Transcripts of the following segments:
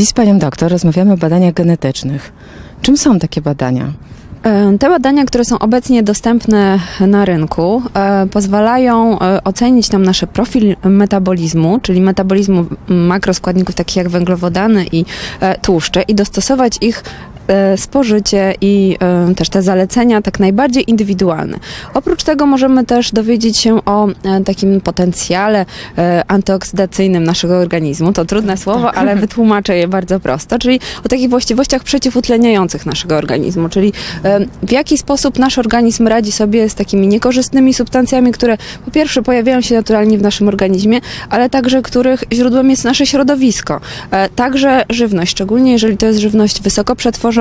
Dziś z panią doktor rozmawiamy o badaniach genetycznych. Czym są takie badania? E, Te badania, które są obecnie dostępne na rynku, e, pozwalają e, ocenić nam nasz profil metabolizmu, czyli metabolizmu makroskładników takich jak węglowodany i tłuszcze i dostosować ich spożycie i e, też te zalecenia tak najbardziej indywidualne. Oprócz tego możemy też dowiedzieć się o e, takim potencjale e, antyoksydacyjnym naszego organizmu. To trudne słowo, ale wytłumaczę je bardzo prosto, czyli o takich właściwościach przeciwutleniających naszego organizmu, czyli e, w jaki sposób nasz organizm radzi sobie z takimi niekorzystnymi substancjami, które po pierwsze pojawiają się naturalnie w naszym organizmie, ale także których źródłem jest nasze środowisko. E, Także żywność, szczególnie jeżeli to jest żywność wysoko przetworzona,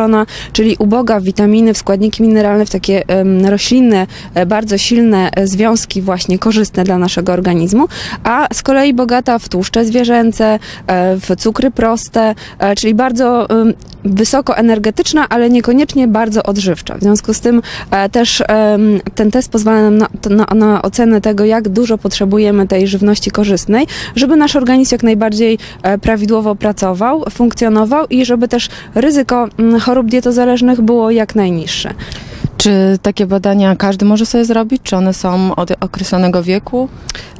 czyli uboga w witaminy, w składniki mineralne, w takie roślinne, e, bardzo silne e, związki właśnie korzystne dla naszego organizmu, a z kolei bogata w tłuszcze zwierzęce, e, w cukry proste, czyli bardzo wysoko energetyczna, ale niekoniecznie bardzo odżywcza. W związku z tym też ten test pozwala nam na, na, na ocenę tego, jak dużo potrzebujemy tej żywności korzystnej, żeby nasz organizm jak najbardziej prawidłowo pracował, funkcjonował i żeby też ryzyko mm, chorób dietozależnych było jak najniższe. Czy takie badania każdy może sobie zrobić? Czy one są od określonego wieku?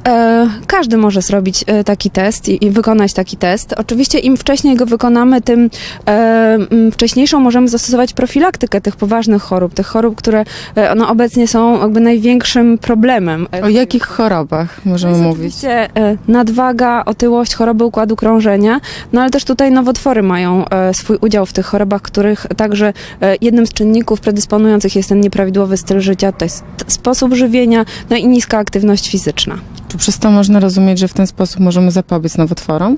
E, każdy może zrobić e, taki test i, wykonać taki test. Oczywiście im wcześniej go wykonamy, tym e, wcześniejszą możemy zastosować profilaktykę tych poważnych chorób, tych chorób, które no, obecnie są jakby największym problemem. O jakich chorobach możemy jest mówić? Oczywiście nadwaga, otyłość, choroby układu krążenia, no ale też tutaj nowotwory mają swój udział w tych chorobach, których także jednym z czynników predysponujących jest ten nieprawidłowy styl życia, to jest sposób żywienia, no i niska aktywność fizyczna. Czy przez to można rozumieć, że w ten sposób możemy zapobiec nowotworom?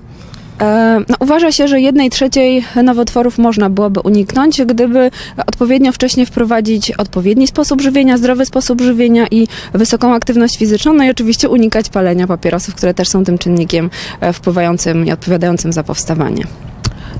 E, No, uważa się, że jednej trzeciej nowotworów można byłoby uniknąć, gdyby odpowiednio wcześnie wprowadzić odpowiedni sposób żywienia, zdrowy sposób żywienia i wysoką aktywność fizyczną, no i oczywiście unikać palenia papierosów, które też są tym czynnikiem e, wpływającym i odpowiadającym za powstawanie.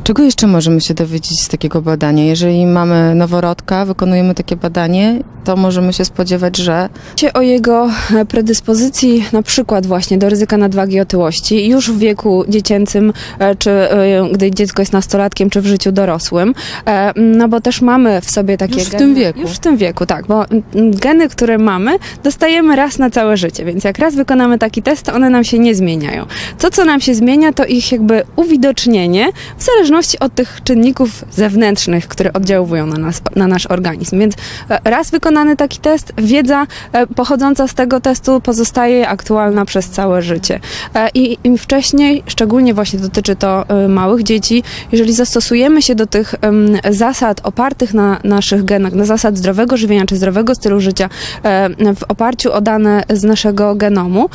Czego jeszcze możemy się dowiedzieć z takiego badania? Jeżeli mamy noworodka, wykonujemy takie badanie, to możemy się spodziewać, że o jego predyspozycji na przykład właśnie do ryzyka nadwagi i otyłości już w wieku dziecięcym, e, czy e, gdy dziecko jest nastolatkiem, czy w życiu dorosłym, E, no bo też mamy w sobie takie Już w geny. tym wieku. Już w tym wieku, tak, bo mm, geny, które mamy, dostajemy raz na całe życie, więc jak raz wykonamy taki test, to one nam się nie zmieniają. To, co nam się zmienia, to ich jakby uwidocznienie w zależności od tych czynników zewnętrznych, które oddziałują na, nas, na nasz organizm. Więc e, raz wykonany taki test, wiedza e, pochodząca z tego testu pozostaje aktualna przez całe życie. E, I im wcześniej, szczególnie właśnie dotyczy to małych dzieci, jeżeli zastosujemy się do tych zasad opartych na naszych genach, na zasad zdrowego żywienia czy zdrowego stylu życia w oparciu o dane z naszego genomu,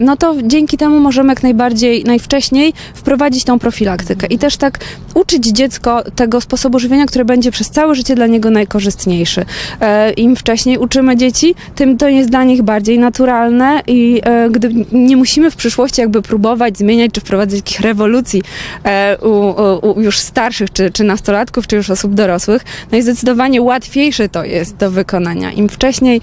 no to dzięki temu możemy jak najbardziej, najwcześniej wprowadzić tą profilaktykę i też tak uczyć dziecko tego sposobu żywienia, który będzie przez całe życie dla niego najkorzystniejszy. E, Im wcześniej uczymy dzieci, tym to jest dla nich bardziej naturalne i e, gdy nie musimy w przyszłości jakby próbować zmieniać czy wprowadzać jakichś rewolucji e, u, u, u już starszych, czy, czy nastolatków, czy już osób dorosłych, no i zdecydowanie łatwiejsze to jest do wykonania. Im wcześniej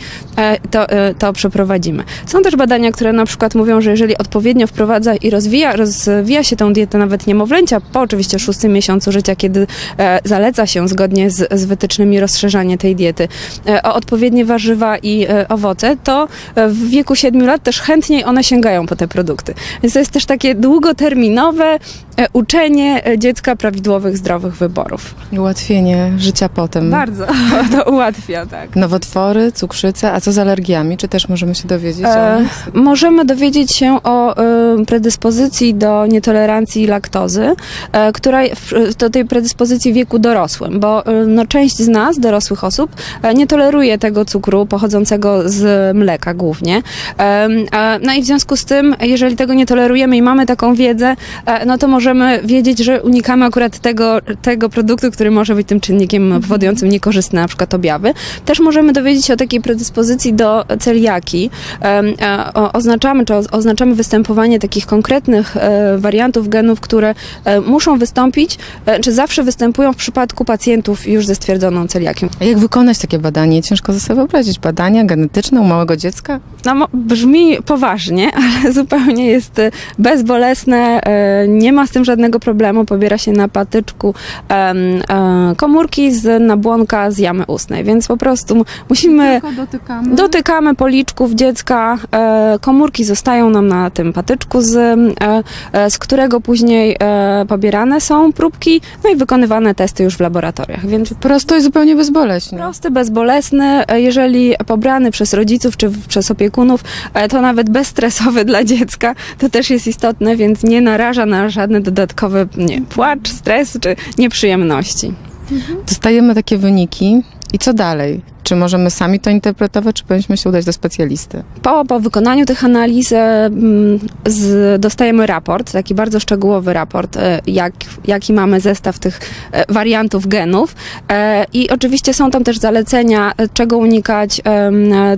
to, to przeprowadzimy. Są też badania, które na przykład mówią, że jeżeli odpowiednio wprowadza i rozwija, rozwija się tą dietę nawet niemowlęcia, po oczywiście szóstym miesiącu życia, kiedy e, zaleca się zgodnie z, z wytycznymi rozszerzanie tej diety e, o odpowiednie warzywa i e, owoce, to w wieku 7 lat też chętniej one sięgają po te produkty. Więc to jest też takie długoterminowe uczenie dziecka prawidłowych, zdrowych wyborów. ułatwienie życia potem. Bardzo to ułatwia, tak. Nowotwory, cukrzyca, a co z alergiami? Czy też możemy się dowiedzieć E, możemy dowiedzieć się o e, predyspozycji do nietolerancji laktozy, e, która do tej predyspozycji w wieku dorosłym, bo e, no, część z nas, dorosłych osób, e, nie toleruje tego cukru pochodzącego z mleka głównie. No i w związku z tym, jeżeli tego nie tolerujemy i mamy taką wiedzę, e, no to możemy wiedzieć, że unikamy akurat tego, tego produktu, który może być tym czynnikiem powodującym niekorzystne na przykład objawy. Też możemy dowiedzieć się o takiej predyspozycji do celiaki. Oznaczamy, czy oznaczamy występowanie takich konkretnych e, wariantów genów, które muszą wystąpić e, czy zawsze występują w przypadku pacjentów już ze stwierdzoną celiakią. A jak wykonać takie badanie? Ciężko sobie wyobrazić. Badania genetyczne u małego dziecka? No, brzmi poważnie, ale zupełnie jest e, bezbolesne, e, nie ma z tym żadnego problemu, pobiera się na patyczku komórki z nabłonka z jamy ustnej, więc po prostu mu- musimy... dotykamy. Dotykamy policzków dziecka, komórki zostają nam na tym patyczku, z, z którego później pobierane są próbki, no i wykonywane testy już w laboratoriach. Więc Prosto i zupełnie bezboleśnie. prosty, bezbolesny, e, jeżeli pobrany przez rodziców czy przez opiekunów, e, to nawet bezstresowy dla dziecka, to też jest istotne, więc nie naraża na żadne dodatkowe nie, płacz, stres czy nieprzyjemności. Dostajemy takie wyniki i co dalej? Czy możemy sami to interpretować, czy powinniśmy się udać do specjalisty? Po, po wykonaniu tych analiz e, mm, z, dostajemy raport, taki bardzo szczegółowy raport, e, jak, jaki mamy zestaw tych e, wariantów genów. I oczywiście są tam też zalecenia, czego unikać,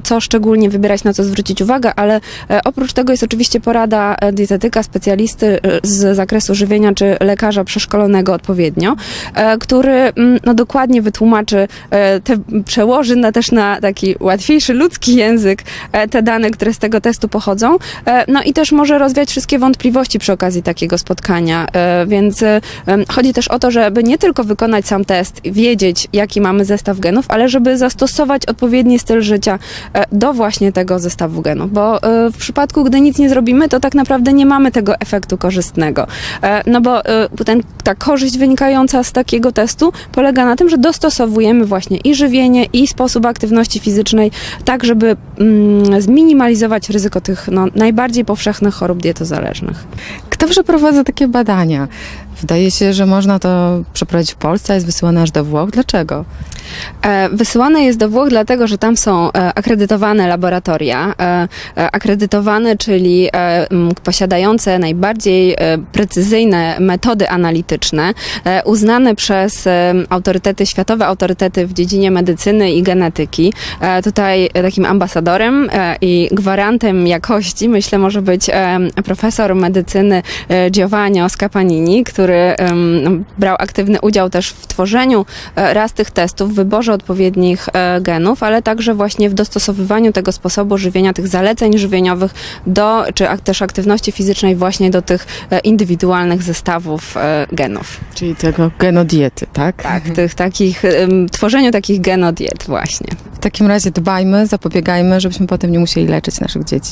co szczególnie wybierać, na co zwrócić uwagę, ale oprócz tego jest oczywiście porada dietetyka, specjalisty z zakresu żywienia, czy lekarza przeszkolonego odpowiednio, który no, dokładnie wytłumaczy, te, przełoży na, też na taki łatwiejszy ludzki język e, te dane, które z tego testu pochodzą. E, No i też może rozwiać wszystkie wątpliwości przy okazji takiego spotkania. E, Więc chodzi też o to, żeby nie tylko wykonać sam test, wiedzieć, jaki mamy zestaw genów, ale żeby zastosować odpowiedni styl życia do właśnie tego zestawu genów. Bo w przypadku, gdy nic nie zrobimy, to tak naprawdę nie mamy tego efektu korzystnego. No bo ten, ta korzyść wynikająca z takiego testu polega na tym, że dostosowujemy właśnie i żywienie, i sposób aktywności fizycznej, tak żeby mm, zminimalizować ryzyko tych no, najbardziej powszechnych chorób dietozależnych. Kto przeprowadza takie badania? Wydaje się, że można to przeprowadzić w Polsce, jest wysyłane aż do Włoch. Dlaczego? E, Wysyłane jest do Włoch dlatego, że tam są e, akredytowane laboratoria. e, Akredytowane, czyli posiadające najbardziej precyzyjne metody analityczne, uznane przez autorytety, światowe autorytety w dziedzinie medycyny i genetyki. Tutaj takim ambasadorem i gwarantem jakości, myślę, może być profesor medycyny Giovanni Scapanini, który em, brał aktywny udział też w tworzeniu e, raz tych testów, w wyborze odpowiednich e, genów, ale także właśnie w dostosowywaniu tego sposobu żywienia, tych zaleceń żywieniowych do, czy też aktywności fizycznej właśnie do tych e, indywidualnych zestawów genów. Czyli tego genodiety, tak? Tak, tych takich, tworzeniu takich genodiet właśnie. W takim razie dbajmy, zapobiegajmy, żebyśmy potem nie musieli leczyć naszych dzieci.